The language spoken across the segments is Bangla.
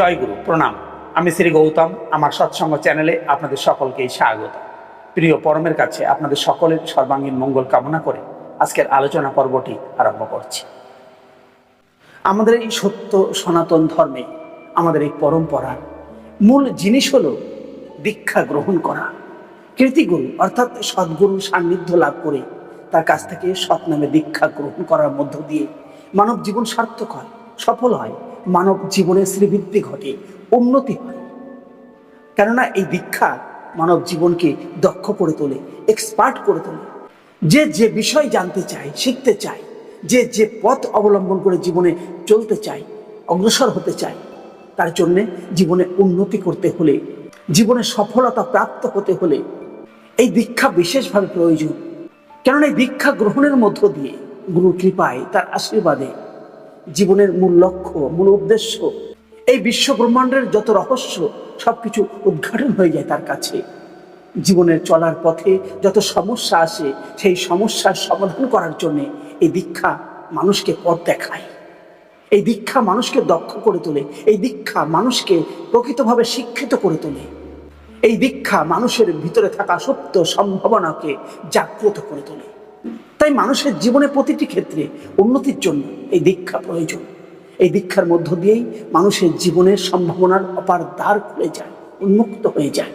জয় গুরু, প্রণাম। আমি শ্রী গৌতম, আমার সৎসঙ্গ চ্যানেলে আপনাদের সকলকেই স্বাগত। প্রিয় পরমের কাছে আপনাদের সকলের সর্বাঙ্গীন মঙ্গল কামনা করে আজকের আলোচনা পর্বটি আরম্ভ করছি। আমাদের এই সত্য সনাতন ধর্মে আমাদের এই পরম্পরার মূল জিনিস হলো দীক্ষা গ্রহণ করা। কীর্তিগুরু অর্থাৎ সদ্গুরু সান্নিধ্য লাভ করে তার কাছ থেকে সৎ নামে দীক্ষা গ্রহণ করার মধ্য দিয়ে মানব জীবন সার্থক হয়, সফল হয়। মানব জীবনের শ্রীবৃদ্ধি ঘটে, উন্নতি হয়। কেননা এই দীক্ষা মানব জীবনকে দক্ষ করে তোলে এক্সপার্ট করে তোলে। যে যে বিষয় জানতে চায়, শিখতে চায়, যে যে পথ অবলম্বন করে জীবনে চলতে চায়, অগ্রসর হতে চায়, তার জন্যে জীবনে উন্নতি করতে হলে, জীবনে সফলতা প্রাপ্ত হতে হলে এই দীক্ষা বিশেষভাবে প্রয়োজন। কেননা এই দীক্ষা গ্রহণের মধ্য দিয়ে গুরু কৃপায় তার আশীর্বাদে জীবনের মূল লক্ষ্য, মূল উদ্দেশ্য, এই বিশ্ব ব্রহ্মাণ্ডের যত রহস্য, সবকিছু উদ্ঘাটন হয়ে যায় তার কাছে। জীবনের চলার পথে যত সমস্যা আসে, সেই সমস্যার সমাধান করার জন্যে এই দীক্ষা মানুষকে পথ দেখায়। এই দীক্ষা মানুষকে দক্ষ করে তোলে, এই দীক্ষা মানুষকে প্রকৃতভাবে শিক্ষিত করে তোলে। এই দীক্ষা মানুষের ভিতরে থাকা সত্য সম্ভাবনাকে জাগ্রত করে তোলে। তাই মানুষের জীবনে প্রতিটি ক্ষেত্রে উন্নতির জন্য এই দীক্ষা প্রয়োজন। এই দীক্ষার মধ্য দিয়েই মানুষের জীবনের সম্ভাবনার অপার দ্বার খুলে যায়, উন্মুক্ত হয়ে যায়।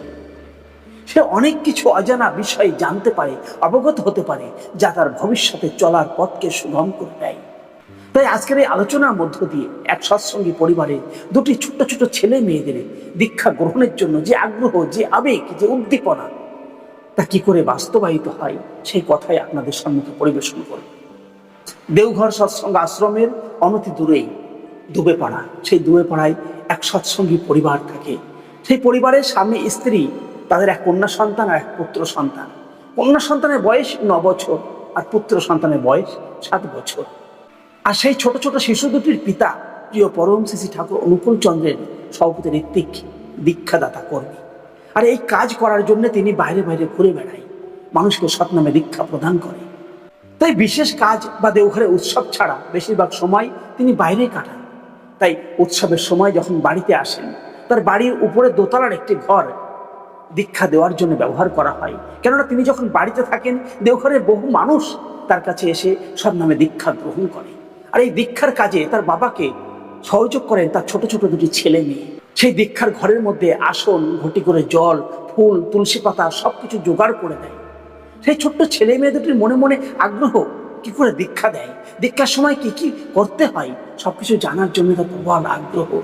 সে অনেক কিছু অজানা বিষয় জানতে পারে, অবগত হতে পারে, যা তার ভবিষ্যতে চলার পথকে সুগম করে দেয়। তাই আজকের এই আলোচনার মধ্য দিয়ে এক সৎসঙ্গী পরিবারে দুটি ছোট ছোট ছেলে মেয়েদের দীক্ষা গ্রহণের জন্য যে আগ্রহ, যে আবেগ, যে উদ্দীপনা তা কি করে বাস্তবায়িত হয়? সেই কথাই আপনাদের সম্মুখে পরিবেশন করব। দেওঘর সৎসঙ্গ আশ্রমের অনতি দূরেই দুবে পাড়া সেই দুবে পাড়ায় এক সৎসঙ্গী পরিবার থাকে। সেই পরিবারের স্বামী স্ত্রী, তাদের এক কন্যা সন্তান আর এক পুত্র সন্তান। কন্যা সন্তানের বয়স ন বছর আর পুত্র সন্তানের বয়স সাত বছর। আর সেই ছোট ছোট শিশু দুটির পিতা, প্রিয় পরম শ্রী ঠাকুর অনুকূল চন্দ্রের সভাপতি ঋত্বিক, দীক্ষাদাতা কর্মী। আর এই কাজ করার জন্য তিনি বাইরে বাইরে ঘুরে বেড়ায়। মানুষকে সৎনামে দীক্ষা প্রদান করে। তাই বিশেষ কাজ বা দেওঘরে উৎসব ছাড়া বেশিরভাগ সময় তিনি বাইরে কাটান। তাই উৎসবের সময় যখন বাড়িতে আসেন, তার বাড়ির উপরে দোতলার একটি ঘর দীক্ষা দেওয়ার জন্য ব্যবহার করা হয়। কেননা তিনি যখন বাড়িতে থাকেন, দেওঘরের বহু মানুষ তার কাছে এসে সব নামে দীক্ষা গ্রহণ করে। আর এই দীক্ষার কাজে তার বাবাকে সহযোগ করেন তার ছোট ছোট দুটি ছেলে মেয়ে। সেই দীক্ষার ঘরের মধ্যে আসন, ঘটি করে জল, ফুল, তুলসী পাতা সব কিছু জোগাড় করে দেয়। সেই ছোট্ট ছেলে মেয়ে দুটির মনে মনে আগ্রহ, কি করে দীক্ষা দেয়? দীক্ষার সময় কি কি করতে হয়? সবকিছু জানার জন্য তার প্রবল আগ্রহ।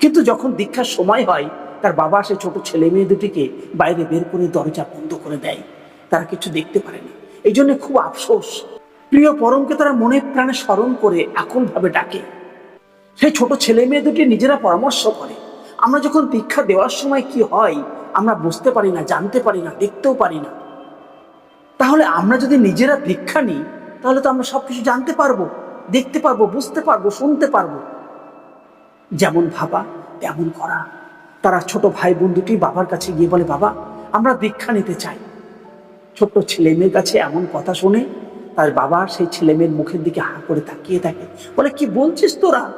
কিন্তু যখন দীক্ষার সময় হয়, তার বাবা সে ছোট ছেলে মেয়ে দুটিকে বাইরে বের করে দরজা বন্ধ করে দেয়। তারা কিছু দেখতে পারে না। এই জন্য খুব আফসোস। প্রিয় পরমকে তারা মনে প্রাণে স্মরণ করে ভাবে ডাকে। সেই ছোট ছেলে মেয়ে দুটি নিজেরা পরামর্শ করে। আমরা যখন দীক্ষা দেওয়ার সময় কি হয়, আমরা বুঝতে পারি না, জানতে পারি না, দেখতেও পারি না। তাহলে আমরা যদি নিজেরা দীক্ষা নিই, তাহলে তো আমরা সব কিছু জানতে পারব, দেখতে পারব, বুঝতে পারব, শুনতে পারব। যেমন ভাবা, তেমন করা। তারা ছোট ভাই বোন দুটি বাবার কাছে গিয়ে বলে, বাবা, আমরা দীক্ষা নিতে চাই। ছোট্ট ছেলে মেয়ের কাছে এমন কথা শুনে তার বাবা সেই ছেলে মেয়ের মুখের দিকে হা করে তাকিয়ে থাকে। বলে, কি বলছিস তোরা?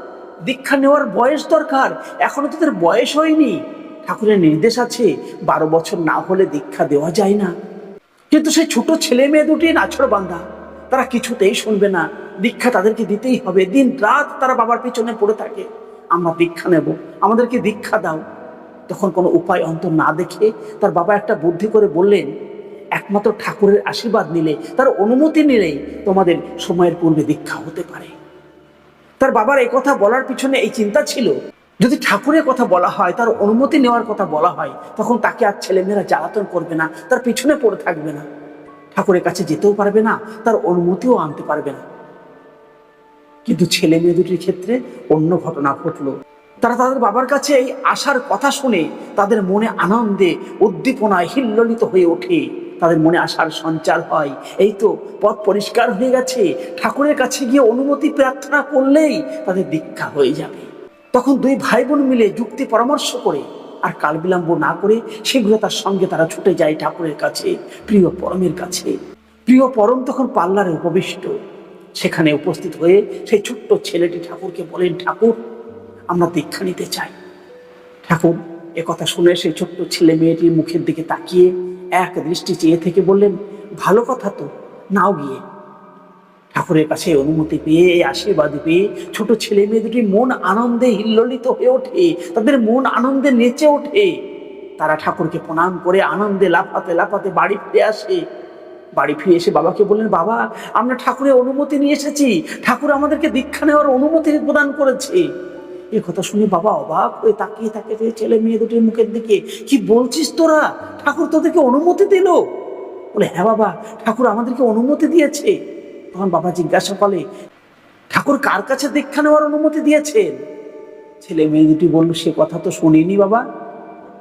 দীক্ষা নেওয়ার বয়স দরকার। এখনও তোদের বয়স হয়নি। ঠাকুরের নির্দেশ আছে, বারো বছর না হলে দীক্ষা দেওয়া যায় না। কিন্তু সেই ছোট ছেলে মেয়ে দুটি নাছড় বান্ধা তারা কিছুতেই শুনবে না। দীক্ষা তাদেরকে দিতেই হবে। দিন রাত তারা বাবার পিছনে পড়ে থাকে। আমরা দীক্ষা নেব, আমাদেরকে দীক্ষা দাও। তখন কোনো উপায় অন্তর না দেখে তার বাবা একটা বুদ্ধি করে বললেন, একমাত্র ঠাকুরের আশীর্বাদ নিলে, তার অনুমতি নিলেই তোমাদের সময়ের পূর্বে দীক্ষা হতে পারে। তার বাবার এই কথা বলার পিছনে এই চিন্তা ছিল? যদি ঠাকুরের কথা বলা হয়, তার অনুমতি নেওয়ার কথা বলা হয়, তখন তাকে আর ছেলেমেয়েরা জ্বালাতন করবে না, তার পিছনে পড়ে থাকবে না। ঠাকুরের কাছে যেতেও পারবে না, তার অনুমতিও আনতে পারবে না। কিন্তু ছেলে মেয়ে দুটির ক্ষেত্রে অন্য ঘটনা ঘটলো। তারা তাদের বাবার কাছে এই আশার কথা শুনে, তাদের মনে আনন্দে, উদ্দীপনায় হিল্লিত হয়ে ওঠে। তাদের মনে আশার সঞ্চার হয়। এই তো পথ পরিষ্কার হয়ে গেছে। ঠাকুরের কাছে গিয়ে অনুমতি প্রার্থনা করলেই তাদের দীক্ষা হয়ে যাবে। তখন দুই ভাই বোন মিলে যুক্তি পরামর্শ করে আর কাল বিলম্ব না করে শীঘ্র তার সঙ্গে তারা ছুটে যায় ঠাকুরের কাছে, প্রিয় পরমের কাছে। প্রিয় পরম তখন পাল্লারে উপবিষ্ট। সেখানে উপস্থিত হয়ে সেই ছোট্ট ছেলেটি ঠাকুরকে বলেন, ঠাকুর, আমরা দীক্ষা নিতে চাই। ঠাকুর এ কথা শুনে সেই ছোট্ট ছেলে মেয়েটির মুখের দিকে তাকিয়ে এক দৃষ্টি চেয়ে থেকে বললেন, ভালো কথা তো, নাও গিয়ে। ঠাকুরের কাছে অনুমতি পেয়ে, আশীর্বাদ পেয়ে ছোট ছেলে মেয়ে দুটি মন আনন্দে হিল্লোলিত হয়ে ওঠে, তাদের মন আনন্দে নেচে ওঠে। তারা ঠাকুরকে প্রণাম করে আনন্দে লাফাতে লাফাতে বাড়ি ফিরে আসে। বাড়ি ফিরে এসে বাবাকে বললেন, বাবা, আমরা ঠাকুরের অনুমতি নিয়ে এসেছি। ঠাকুর আমাদেরকে দীক্ষা নেওয়ার অনুমতি প্রদান করেছে। এ কথা শুনে বাবা অবাক হয়ে তাকিয়ে তাকিয়ে থেকে ছেলে মেয়ে দুটির মুখের দিকে। কি বলছিস তোরা? ঠাকুর তোদেরকে অনুমতি দিল। বলে হ্যাঁ বাবা, ঠাকুর আমাদেরকে অনুমতি দিয়েছে। তখন বাবা জিজ্ঞাসা করে, ঠাকুর কার কাছে দীক্ষা নেওয়ার অনুমতি দিয়েছেন? ছেলে মেয়ে দুটি বলল, সে কথা তো শুনিনি বাবা।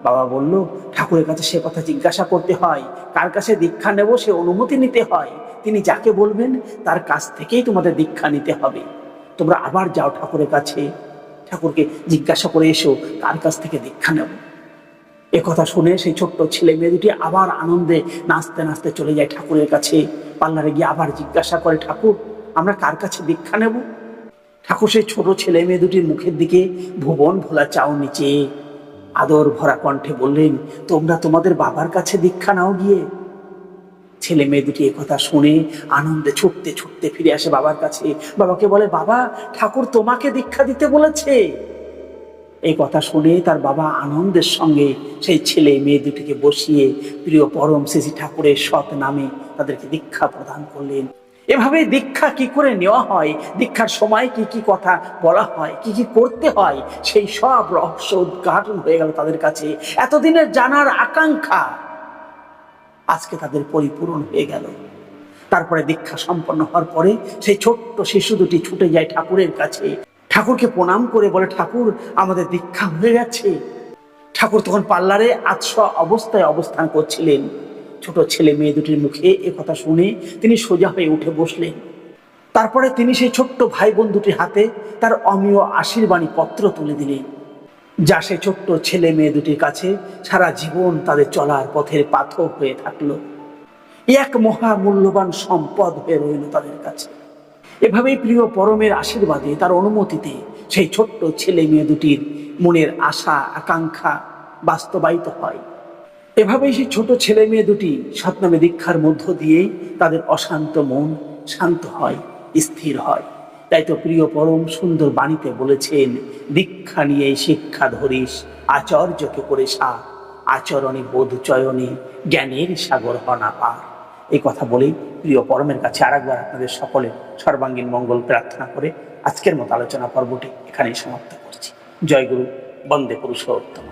বাবা বলল, ঠাকুরের কাছে সে কথা জিজ্ঞাসা করতে হয়। কার কাছে দীক্ষা নেব সে অনুমতি নিতে হয়। তিনি যাকে বলবেন, তার কাছ থেকেই তোমাদের দীক্ষা নিতে হবে। তোমরা আবার যাও ঠাকুরের কাছে। ঠাকুরকে জিজ্ঞাসা করে এসো, কার কাছ থেকে দীক্ষা নেব? কথা শুনে সেই ছোট্ট ছেলে মেয়ে দুটি আবার আনন্দে নাচতে নাচতে চলে যায় ঠাকুরের কাছে। পার্লারে গিয়ে আবার জিজ্ঞাসা করে, ঠাকুর, আমরা কার কাছে দীক্ষা নেব? ঠাকুর সেই ছোট ছেলে মেয়ে দুটির মুখের দিকে ভুবন ভোলা চাও নিচে আদর ভরা কণ্ঠে বললেন, তোমরা তোমাদের বাবার কাছে দীক্ষা নাও গিয়ে। ছেলে মেয়ে দুটি কথা শুনে আনন্দে ছুটতে ছুটতে ফিরে আসে বাবার কাছে। বাবাকে বলে, বাবা, ঠাকুর তোমাকে দীক্ষা দিতে বলেছে। এই কথা শুনে তার বাবা আনন্দের সঙ্গে সেই ছেলে মেয়ে দুটিকে বসিয়ে প্রিয় পরম শ্রী ঠাকুরের সৎ নামে তাদেরকে দীক্ষা প্রদান করলেন। এভাবে দীক্ষা কি করে নেওয়া হয়? দীক্ষার সময় কি কি কথা বলা হয়? কি কি করতে হয়? সেই সব রহস্য উদ্ঘাটন হয়ে গেল তাদের কাছে। এতদিনের জানার আকাঙ্ক্ষা আজকে তাদের পরিপূরণ হয়ে গেল। তারপরে দীক্ষা সম্পন্ন হওয়ার পরে সেই ছোট্ট শিশু দুটি ছুটে যায় ঠাকুরের কাছে। ঠাকুরকে প্রণাম করে বলে, ঠাকুর, আমাদের দীক্ষা হয়ে গেছে। ঠাকুর তখন পার্লারে আতশোয়া অবস্থায় অবস্থান করছিলেন। ছোট ছেলে মেয়ে দুটির মুখে কথা শুনে তিনি সোজা হয়ে উঠে বসলেন। তারপরে তিনি সেই ছোট্ট ভাই বোন দুটির হাতে তার অমীয় আশীর্বাণী পত্র তুলে দিলেন। যা সে ছোট্ট ছেলে মেয়ে দুটির কাছে সারা জীবন তাদের চলার পথের পাথর হয়ে থাকল। এক মহা মূল্যবান সম্পদ হয়ে রইল তাদের কাছে। এভাবেই প্রিয় পরমের আশীর্বাদে তার অনুমতিতে সেই ছোট্ট ছেলে মেয়ে দুটির মনের আশা, আকাঙ্ক্ষা বাস্তবায়িত হয়। এভাবেই সেই ছোট ছেলে মেয়ে দুটি সৎনামে দীক্ষার মধ্য দিয়েই তাদের অশান্ত মন শান্ত হয়, স্থির হয়। তাই তো প্রিয় পরম সুন্দর বাণীতে বলেছেন দীক্ষা নিয়ে শিক্ষা ধরিস, আচর্যকে করে সা আচরণে, বোধ চয়নে জ্ঞানের সাগর হনা পার। এই কথা বলেই প্রিয় পরমের কাছে আরেকবার আপনাদের সকলের সর্বাঙ্গীন মঙ্গল প্রার্থনা করে আজকের মতো আলোচনা পর্বটি এখানেই সমাপ্ত করছি। জয় গুরু, বন্দে পুরুষোত্তম।